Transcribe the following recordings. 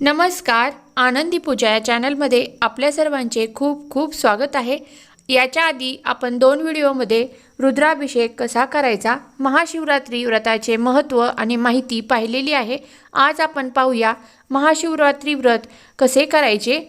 नमस्कार आनंदी पूजा या चॅनलमध्ये आपल्या सर्वांचे खूप खूप स्वागत आहे. याच्या आधी आपण दोन व्हिडिओमध्ये रुद्राभिषेक कसा करायचा महाशिवरात्री व्रताचे महत्त्व आणि माहिती पाहिलेली आहे. आज आपण पाहूया महाशिवरात्री व्रत कसे करायचे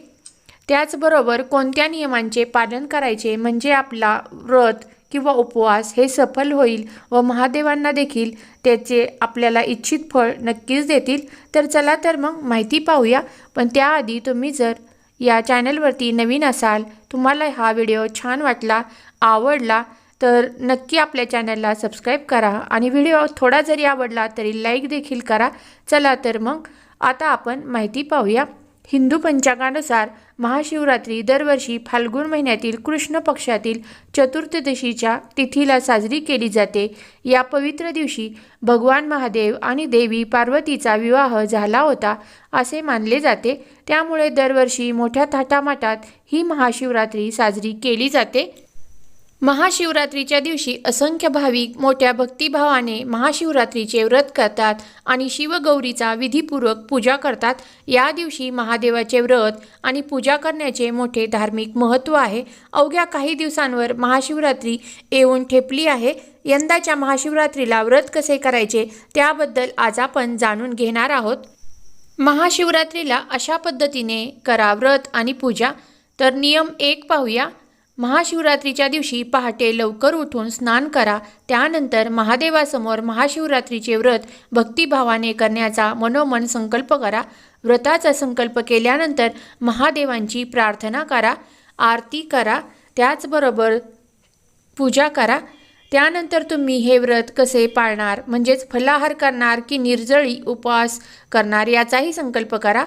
त्याचबरोबर कोणत्या नियमांचे पालन करायचे म्हणजे आपला व्रत किंवा उपवास हे सफल होईल व महादेवांना देखील त्याचे आपल्याला इच्छित फळ नक्कीच देतील. तर चला तर मग माहिती पाहूया. पण त्याआधी तुम्ही जर या चॅनलवरती नवीन असाल तुम्हाला हा व्हिडिओ छान वाटला आवडला तर नक्की आपल्या चॅनलला सबस्क्राईब करा आणि व्हिडिओ थोडा जरी आवडला तरी लाईक देखील करा. चला तर मग आता आपण माहिती पाहूया. हिंदू पंचांगानुसार महाशिवरात्री दरवर्षी फाल्गुन महिन्यातील कृष्ण पक्षातील चतुर्दशीच्या तिथीला साजरी केली जाते. या पवित्र दिवशी भगवान महादेव आणि देवी पार्वतीचा विवाह झाला होता असे मानले जाते. त्यामुळे दरवर्षी मोठ्या थाटामाटात ही महाशिवरात्री साजरी केली जाते. महाशिवरात्रीच्या दिवशी असंख्य भाविक मोठ्या भक्तिभावाने महाशिवरात्रीचे व्रत करतात आणि शिवगौरीचा विधीपूर्वक पूजा करतात. या दिवशी महादेवाचे व्रत आणि पूजा करण्याचे मोठे धार्मिक महत्त्व आहे. अवघ्या काही दिवसांवर महाशिवरात्री येऊन ठेपली आहे. यंदाच्या महाशिवरात्रीला व्रत कसे करायचे त्याबद्दल आज आपण जाणून घेणार आहोत. महाशिवरात्रीला अशा पद्धतीने करा व्रत आणि पूजा. तर नियम एक पाहूया. महाशिवरात्रीच्या दिवशी पहाटे लवकर उठून स्नान करा. त्यानंतर महादेवासमोर महाशिवरात्रीचे व्रत भक्तिभावाने करण्याचा मनोमन संकल्प करा. व्रताचा संकल्प केल्यानंतर महादेवांची प्रार्थना करा. आरती करा. त्याचबरोबर पूजा करा. त्यानंतर तुम्ही हे व्रत कसे पाळणार? म्हणजेच फलाहार करणार की निर्जळी उपवास करणार याचाही संकल्प करा.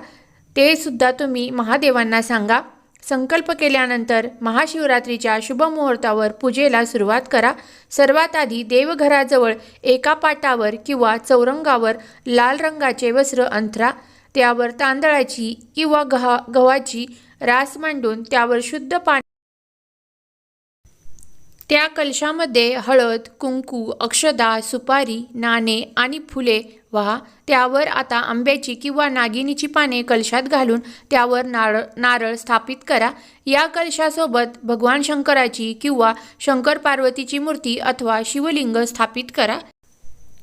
ते सुद्धा तुम्ही महादेवांना सांगा. संकल्प केल्यानंतर महाशिवरात्रीच्या शुभमुहूर्तावर पूजेला सुरुवात करा. सर्वात आधी देवघराजवळ एका पाटावर किंवा चौरंगावर लाल रंगाचे वस्त्र अंथरा. त्यावर तांदळाची किंवा गहा गव्हाची रास मांडून त्यावर शुद्ध पाणी त्या कलशामध्ये हळद कुंकू अक्षदा सुपारी नाणे आणि फुले. व्हा त्यावर आता आंब्याची किंवा नागिनीची पाने कलशात घालून त्यावर नारळ नारळ स्थापित करा. या कलशासोबत भगवान शंकराची किंवा शंकर पार्वतीची मूर्ती अथवा शिवलिंग स्थापित करा.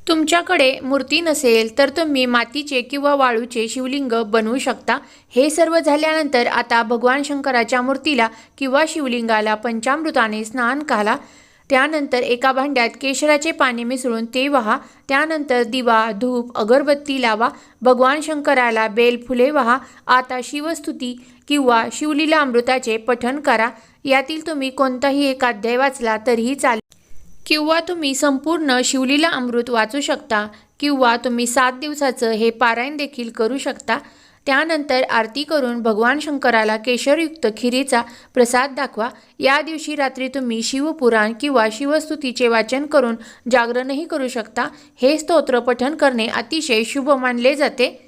तुमच्याकडे मूर्ती नसेल तर तुम्ही मातीचे किंवा वाळूचे शिवलिंग बनवू शकता. हे सर्व झाल्यानंतर आता भगवान शंकराच्या मूर्तीला किंवा शिवलिंगाला पंचामृताने स्नान घाला. त्यानंतर एका भांड्यात केशराचे पाणी मिसळून ते वहा. त्यानंतर दिवा धूप अगरबत्ती लावा. भगवान शंकराला बेल फुले वहा. आता शिवस्तुती किंवा शिवलीला अमृताचे पठण करा. यातील तुम्ही कोणताही एक अध्याय वाचला तरीही चालेल. किंवा तुम्ही संपूर्ण शिवलीला अमृत वाचू शकता किंवा तुम्ही सात दिवसाचं हे पारायण देखील करू शकता. त्यानंतर आरती करून भगवान शंकराला केशरयुक्त खिरीचा प्रसाद दाखवा. या दिवशी रात्री तुम्ही शिवपुराण किंवा शिवस्तुतीचे वाचन करून जागरणही करू शकता. हे स्तोत्र पठण करणे अतिशय शुभ मानले जाते.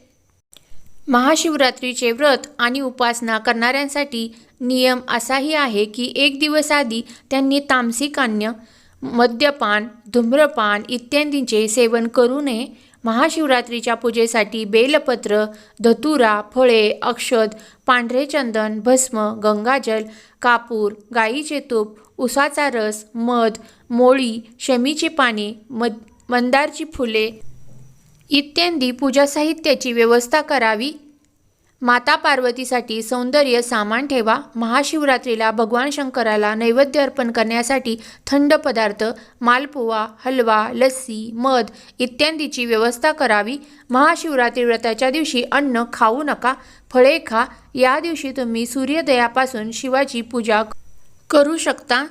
महाशिवरात्रीचे व्रत आणि उपासना करणाऱ्यांसाठी नियम असाही आहे की एक दिवस आधी त्यांनी तामसिक अन्न मद्यपान धूम्रपान इत्यादींचे सेवन करू नये. महाशिवरात्रीच्या पूजेसाठी बेलपत्र धतुरा फळे अक्षत पांढरे चंदन भस्म गंगाजल कापूर गाईचे तूप उसाचा रस मध मोळी शमीची पाने मद मंदारची फुले इत्यादी पूजा साहित्याची व्यवस्था करावी. माता पार्वतीसाठी सौंदर्य सामान ठेवा. महाशिवरात्रीला भगवान शंकराला नैवेद्य अर्पण करण्यासाठी थंड पदार्थ मालपुवा हलवा लस्सी मध इत्यादीची व्यवस्था करावी. महाशिवरात्री व्रताच्या दिवशी अन्न खाऊ नका फळे खा. या दिवशी तुम्ही सूर्योदयापासून शिवाची पूजा करू शकता.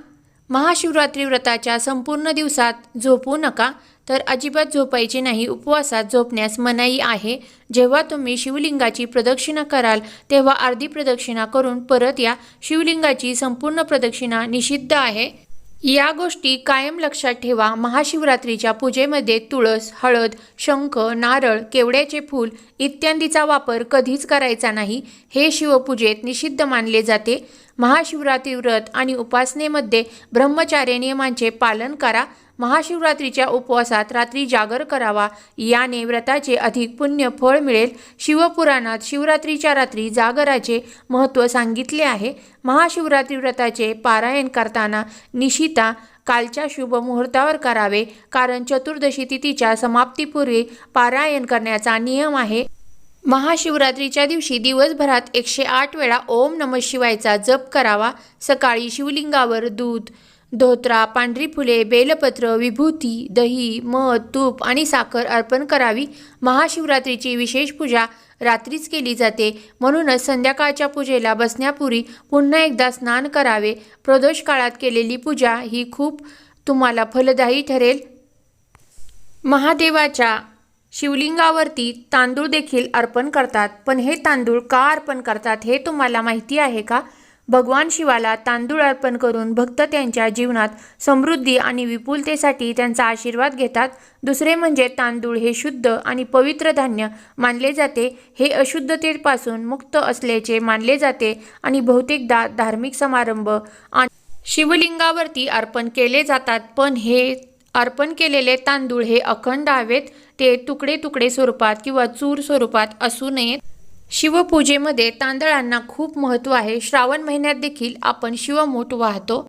महाशिवरात्री व्रताच्या संपूर्ण दिवसात झोपू नका. तर अजिबात झोपायचे नाही उपवासात झोपण्यास मनाई आहे. जेव्हा तुम्ही शिवलिंगाची प्रदक्षिणा कराल तेव्हा अर्धी प्रदक्षिणा करून परत या. शिवलिंगाची संपूर्ण प्रदक्षिणा निषिद्ध आहे. या गोष्टी कायम लक्षात ठेवा. महाशिवरात्रीच्या पूजेमध्ये तुळस हळद शंख नारळ केवड्याचे फूल इत्यादीचा वापर कधीच करायचा नाही. हे शिवपूजेत निषिद्ध मानले जाते. महाशिवरात्री व्रत आणि उपासनेमध्ये ब्रह्मचार्य नियमांचे पालन करा. महाशिवरात्रीच्या उपवासात रात्री जागर करावा. याने व्रताचे अधिक पुण्य फळ मिळेल. शिवपुराणात शिवरात्रीच्या रात्री जागराचे महत्त्व सांगितले आहे. महाशिवरात्री व्रताचे पारायण करताना निशिता कालच्या शुभ मुहूर्तावर करावे कारण चतुर्दशी तिथीच्या समाप्तीपूर्वी पारायण करण्याचा नियम आहे. महाशिवरात्रीच्या दिवशी दिवसभरात एकशे आठ वेळा ओम नम शिवायचा जप करावा सकाळी शिवलिंगावर दूध धोत्रा पांढरी फुले बेलपत्र विभूती दही मध तूप आणि साखर अर्पण करावी. महाशिवरात्रीची विशेष पूजा रात्रीच केली जाते. म्हणूनच संध्याकाळच्या पूजेला बसण्यापूर्वी पुन्हा एकदा स्नान करावे. प्रदोष काळात केलेली पूजा ही खूप तुम्हाला फलदायी ठरेल. महादेवाच्या शिवलिंगावरती तांदूळ देखील अर्पण करतात. पण हे तांदूळ का अर्पण करतात हे तुम्हाला माहिती आहे का? भगवान शिवाला तांदूळ अर्पण करून भक्त त्यांच्या जीवनात समृद्धी आणि विपुलतेसाठी त्यांचा आशीर्वाद घेतात. दुसरे म्हणजे तांदूळ हे शुद्ध आणि पवित्र धान्य मानले जाते. हे अशुद्धतेपासून मुक्त असल्याचे मानले जाते आणि बहुतेकदा धार्मिक समारंभ आणि शिवलिंगावरती अर्पण केले जातात. पण हे अर्पण केलेले तांदूळ हे अखंड हवेत ते तुकडे तुकडे स्वरूपात किंवा चूर स्वरूपात असू नयेत. शिवपूजेमध्ये तांदळांना खूप महत्त्व आहे. श्रावण महिन्यात देखील आपण शिवमूठ वाहतो.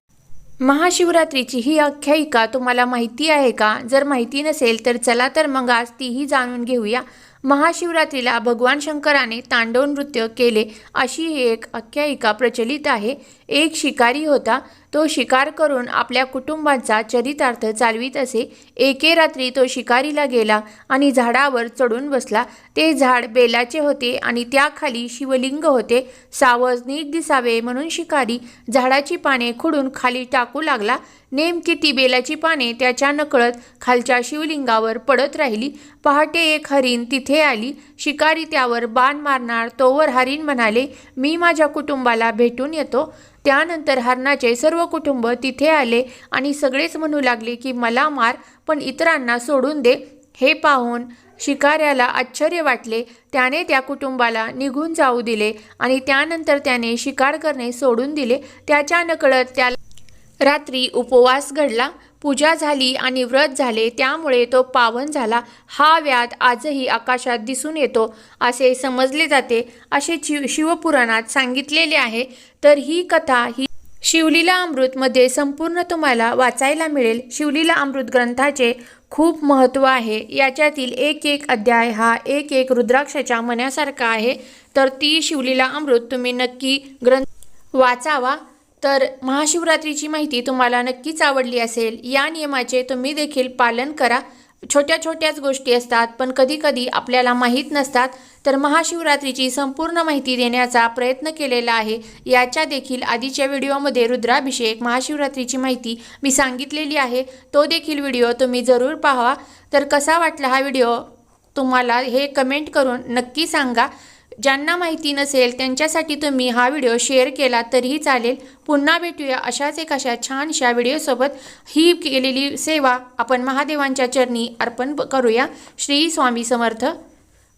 महाशिवरात्रीची ही आख्यायिका तुम्हाला माहिती आहे का? जर माहिती नसेल तर चला तर मग आज तीही जाणून घेऊया. महाशिवरात्रीला भगवान शंकराने तांडव नृत्य केले अशी ही एक आख्यायिका प्रचलित आहे. एक शिकारी होता. तो शिकार करून आपल्या कुटुंबाचा चरितार्थ चालवीत असे. एके रात्री तो शिकारीला गेला आणि झाडावर चढून बसला. ते झाड बेलाचे होते आणि त्याखाली शिवलिंग होते. सावज नीट दिसावे म्हणून शिकारी झाडाची पाने खुडून खाली टाकू लागला. नेमकी ती बेलाची पाने त्याच्या नकळत खालच्या शिवलिंगावर पडत राहिली. पहाटे एक हरीण तिथे आली. शिकारी त्यावर बाण मारणार तोवर हरीण म्हणाले मी माझ्या कुटुंबाला भेटून येतो. त्यानंतर हरणाचे सर्व कुटुंब तिथे आले आणि सगळेच म्हणू लागले की मला मार पण इतरांना सोडून दे. हे पाहून शिकाऱ्याला आश्चर्य वाटले. त्याने त्या कुटुंबाला निघून जाऊ दिले आणि त्यानंतर त्याने शिकार करणे सोडून दिले. त्याच्या नकळत त्याला रात्री उपवास घडला. पूजा झाली आणि व्रत झाले त्यामुळे तो पावन झाला. हा व्याध आजही आकाशात दिसून येतो असे समजले जाते. असे शिव शिवपुराणात सांगितलेले आहे. तर ही कथा ही शिवलीला अमृतमध्ये संपूर्ण तुम्हाला वाचायला मिळेल. शिवलीला अमृत ग्रंथाचे खूप महत्त्व आहे. याच्यातील एक एक अध्याय हा एक एक रुद्राक्षाच्या मण्यासारखा आहे. तर ती शिवलीला अमृत तुम्ही नक्की ग्रंथ वाचावा. तर महाशिवरात्रीची माहिती तुम्हाला नक्कीच आवडली असेल. या नियमाचे तुम्ही देखील पालन करा. छोट्या छोट्याच गोष्टी असतात पण कधीकधी आपल्याला माहीत नसतात. तर महाशिवरात्रीची संपूर्ण माहिती देण्याचा प्रयत्न केलेला आहे. याच्या देखील आधीच्या व्हिडिओमध्ये रुद्राभिषेक महाशिवरात्रीची माहिती मी सांगितलेली आहे. तो देखील व्हिडिओ तुम्ही जरूर पाहावा तर कसा वाटला हा व्हिडिओ? तुम्हाला हे कमेंट करून नक्की सांगा. ज्यांना माहिती नसेल त्यांच्यासाठी तुम्ही हा व्हिडिओ शेअर केला तरीही चालेल. पुन्हा भेटूया अशाच एक अशा छानशा व्हिडिओसोबत. ही केलेली सेवा आपण महादेवांच्या चरणी अर्पण करूया. श्री स्वामी समर्थ.